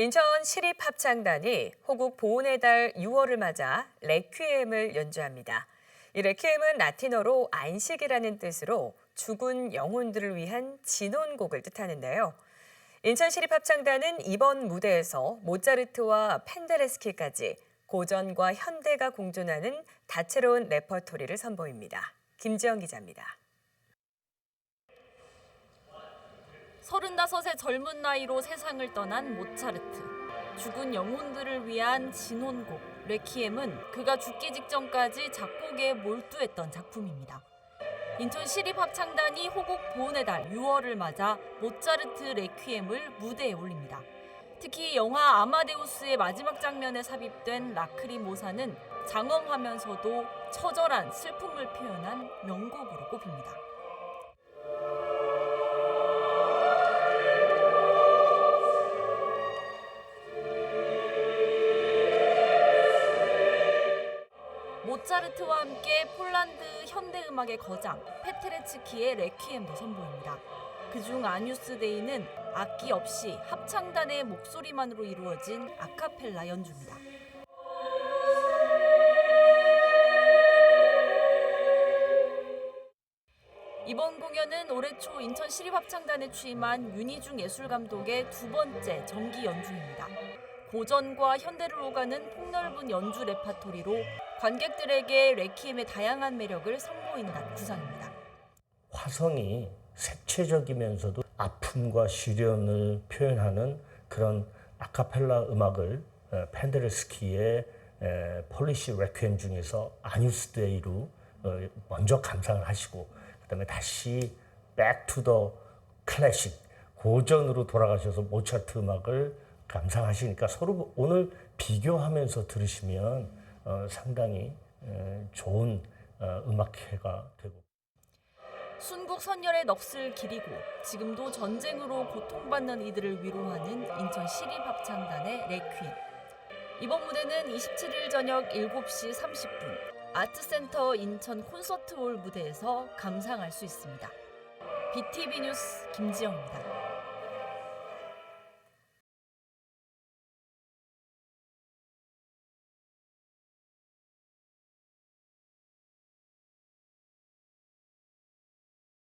인천 시립합창단이 호국 보훈의 달 6월을 맞아 레퀴엠을 연주합니다. 이 레퀴엠은 라틴어로 안식이라는 뜻으로 죽은 영혼들을 위한 진혼곡을 뜻하는데요. 인천 시립합창단은 이번 무대에서 모차르트와 펜데레스키까지 고전과 현대가 공존하는 다채로운 레퍼토리를 선보입니다. 김지영 기자입니다. 35의 젊은 나이로 세상을 떠난 모차르트. 죽은 영혼들을 위한 진혼곡 레퀴엠은 그가 죽기 직전까지 작곡에 몰두했던 작품입니다. 인천 시립합창단이 호국 보훈의 달 6월을 맞아 모차르트 레퀴엠을 무대에 올립니다. 특히 영화 아마데우스의 마지막 장면에 삽입된 라크리모사는 장엄하면서도 처절한 슬픔을 표현한 명곡으로 꼽힙니다. 모차르트와 함께 폴란드 현대 음악의 거장 페테레츠키의 레퀴엠도 선보입니다. 그중 아뉴스 데이는 악기 없이 합창단의 목소리만으로 이루어진 아카펠라 연주입니다. 이번 공연은 올해 초 인천 시립합창단에 취임한 윤희중 예술감독의 두 번째 정기 연주입니다. 고전과 현대를 오가는 폭넓은 연주 레파토리로 관객들에게 레퀴엠의 다양한 매력을 선보인다는 구상입니다. 화성이 색채적이면서도 아픔과 시련을 표현하는 그런 아카펠라 음악을 어, 펜데르스키의 에, 폴리시 레퀴엠 중에서 아뉴스 데이로 어, 먼저 감상을 하시고 그다음에 다시 백투더 클래식 고전으로 돌아가셔서 모차르트 음악을 감상하시니까 서로 오늘 비교하면서 들으시면 어, 상당히 에, 좋은 어, 음악회가 되고 순국 선열의 넋을 기리고 지금도 전쟁으로 고통받는 이들을 위로하는 인천 시립합창단의 레퀴엠. 이번 무대는 27일 저녁 7시 30분 아트센터 인천 콘서트홀 무대에서 감상할 수 있습니다. BTV 뉴스 김지영입니다.